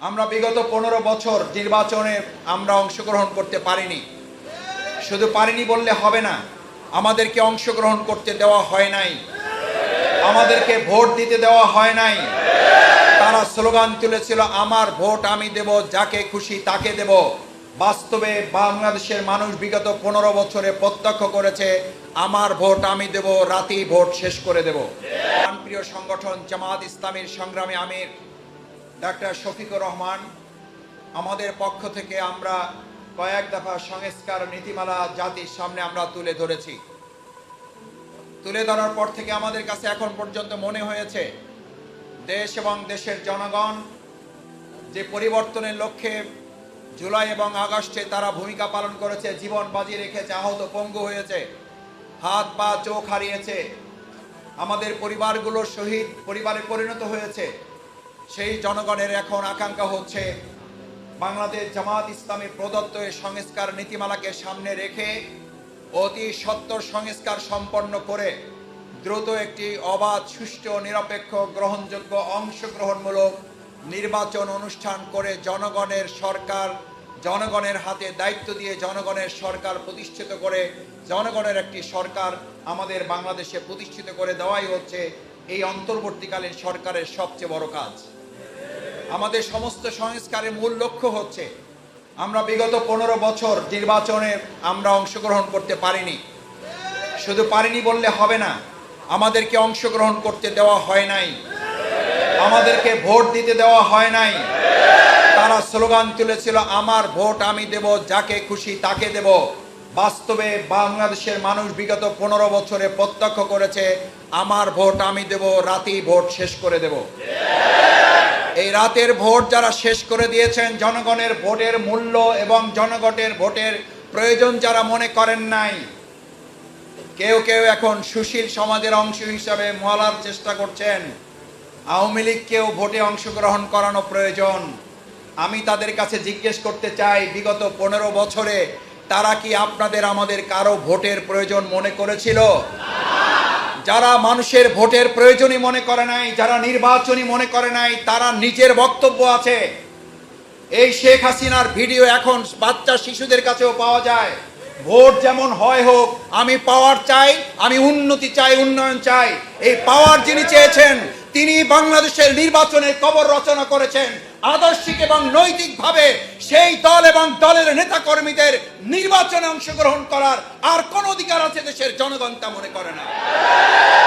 আমরা বিগত পনেরো বছর নির্বাচনে আমরা অংশগ্রহণ করতে পারিনি। শুধু পারিনি বললে হবে না, আমাদেরকে অংশগ্রহণ করতে দেওয়া হয় নাই। আমাদেরকে ভোট দিতে দেওয়া হয় নাই। তারা স্লোগান তুলেছিল, আমার ভোট আমি দেব, যাকে খুশি তাকে দেব। বাস্তবে বাংলাদেশের মানুষ বিগত পনেরো বছরে প্রত্যক্ষ করেছে, আমার ভোট আমি দেব, রাতেই ভোট শেষ করে দেব। প্রিয় সংগঠন জামাত ইসলামীর সংগ্রামী আমির ডাক্তার শফিকুর রহমান, আমাদের পক্ষ থেকে আমরা কয়েক দফা সংস্কার নীতিমালা জাতির সামনে আমরা তুলে ধরেছি। তুলে ধরার পর থেকে আমাদের কাছে এখন পর্যন্ত মনে হয়েছে, দেশ এবং দেশের জনগণ যে পরিবর্তনের লক্ষ্যে জুলাই এবং আগস্টে তারা ভূমিকা পালন করেছে, জীবন বাজি রেখেছে, আহত পঙ্গু হয়েছে, হাত পা চোখ হারিয়েছে, আমাদের পরিবারগুলোর শহীদ পরিবারে পরিণত হয়েছে। সেই জনগণের এখন আকাঙ্ক্ষা হচ্ছে বাংলাদেশ জামাত ইসলামী প্রদত্ত সংস্কার নীতিমালাকে সামনে রেখে অতি সত্তর সংস্কার সম্পন্ন করে দ্রুত একটি অবাধ, সুষ্ঠু নিরপেক্ষ, গ্রহণযোগ্য, অংশগ্রহণমূলক নির্বাচন অনুষ্ঠান করে জনগণের সরকার, জনগণের হাতে দায়িত্ব দিয়ে জনগণের সরকার প্রতিষ্ঠিত করে জনগণের একটি সরকার আমাদের বাংলাদেশে প্রতিষ্ঠিত করে দেওয়াই হচ্ছে এই অন্তর্বর্তীকালীন সরকারের সবচেয়ে বড় কাজ। আমাদের সমস্ত সংস্কারের মূল লক্ষ্য হচ্ছে, আমরা বিগত পনেরো বছর নির্বাচনে আমরা অংশগ্রহণ করতে পারিনি। শুধু পারিনি বললে হবে না, আমাদেরকে অংশগ্রহণ করতে দেওয়া হয় নাই। আমাদেরকে ভোট দিতে দেওয়া হয় নাই। তারা স্লোগান তুলেছিল, আমার ভোট আমি দেব, যাকে খুশি তাকে দেব। বাস্তবে বাংলাদেশের মানুষ বিগত পনেরো বছরে প্রত্যক্ষ করেছে, আমার ভোট আমি দেব, রাতেই ভোট শেষ করে দেব। এই রাতের ভোট যারা শেষ করে দিয়েছেন, জনগণের ভোটের মূল্য এবং জনগণের ভোটের প্রয়োজন যারা মনে করেন নাই, কেউ কেউ এখন সুশীল সমাজের অংশ হিসাবে মলার চেষ্টা করছেন। আওয়ামী লীগকেও ভোটে অংশগ্রহণ করানো প্রয়োজন। আমি তাদের কাছে জিজ্ঞেস করতে চাই, বিগত পনেরো বছরে তারা কি আপনাদের আমাদের কারও ভোটের প্রয়োজন মনে করেছিল? যারা মানুষের ভোটের প্রয়োজনই মনে করে নাই, যারা নির্বাচনই মনে করে নাই, তারা নিজের বক্তব্য আছে। এই শেখ হাসিনার ভিডিও এখন বাচ্চা শিশুদের কাছেও পাওয়া যায়। ভোট যেমন হয় হোক, আমি পাওয়ার চাই, আমি উন্নতি চাই, উন্নয়ন চাই। এই পাওয়ার যিনি চেয়েছেন, তিনি বাংলাদেশের নির্বাচনের কবর রচনা করেছেন। আদর্শিক এবং নৈতিকভাবে সেই দল এবং দলের নেতা কর্মীদের নির্বাচনে অংশগ্রহণ করার আর কোন অধিকার আছে দেশের জনগণ তা মনে করে না।